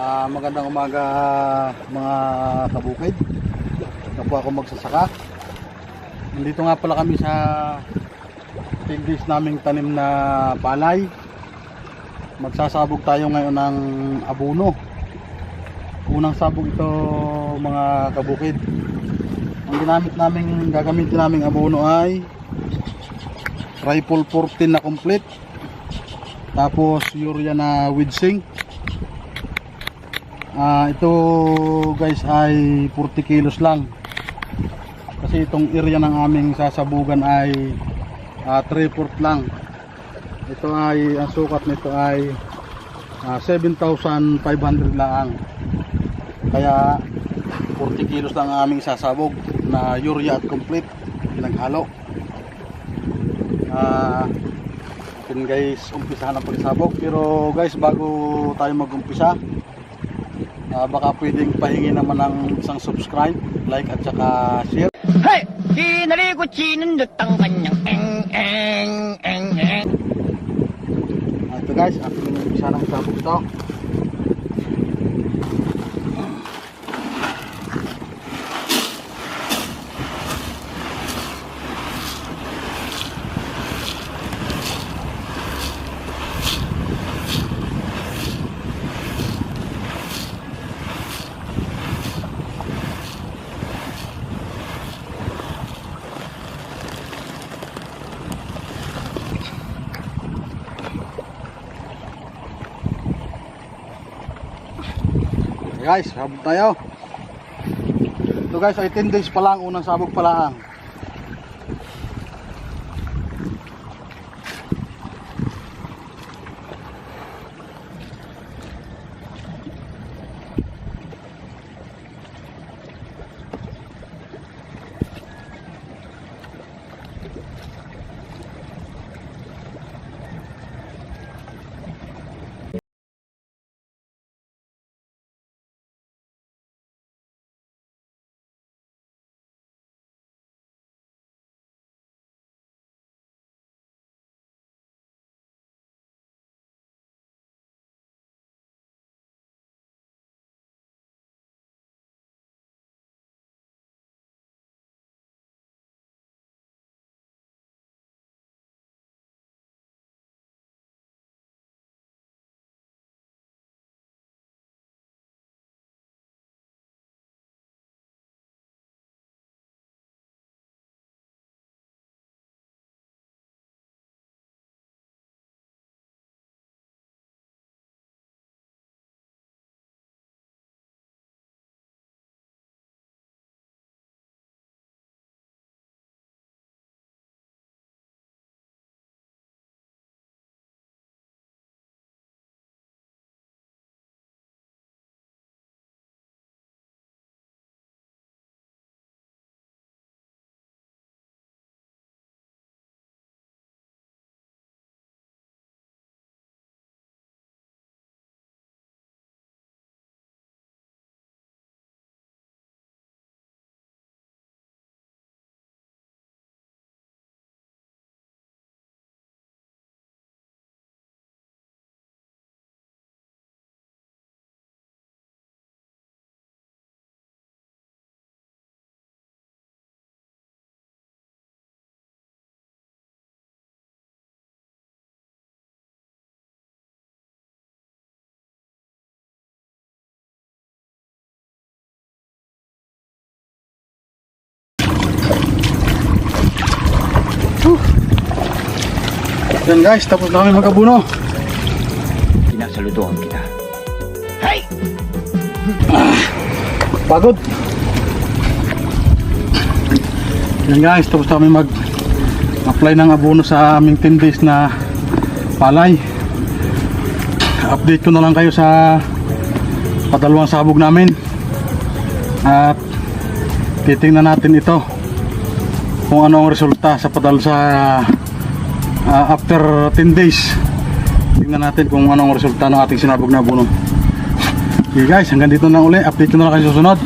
Ah, magandang umaga mga kabukid. Ito po ako magsasaka. Nandito nga pala kami sa tiglis naming tanim na palay. Magsasabog tayo ngayon ng abuno. Unang sabog ito mga kabukid. Ang ginamit namin, gagamitin naming abuno ay Rifle 14 na complete. Tapos urea na with zinc. Ah, ito guys ay 40 kilos lang. Kasi itong area ng aming sasabugan ay ah, 3/4 lang. Ito ay ang sukat nito ay ah, 7,500 lang. Kaya 40 kilos lang ang aming sasabog na urea at complete pinaghalo. Ah, yun guys, umpisahan ang pagsabog. Pero guys, bago tayo mag-umpisa, Ah, baka pwedeng pahingi naman ng isang subscribe, like at saka share. Hey! Kinalikot sinundot ang kanyang eng eng eng eng Ah, ito guys, ating ng sabog ito. Guys, sabog tayo. Ito guys, ay 10 days pa lang, unang sabog pa lang. Yan guys, tapos na kami mag-abuno. Sinasaludoan kita. Hey! Pagod. Yan guys, tapos na kami mag apply ng abono sa aming 10 days na palay. Update ko na lang kayo sa padalawang sabog namin. At titingnan natin ito kung ano ang resulta sa padal sa ah, after 10 days. Tingnan natin kung ano ang resulta ng ating sinabog na abono. Okay guys, hanggang dito na uli. Update ko na lang kayo susunod.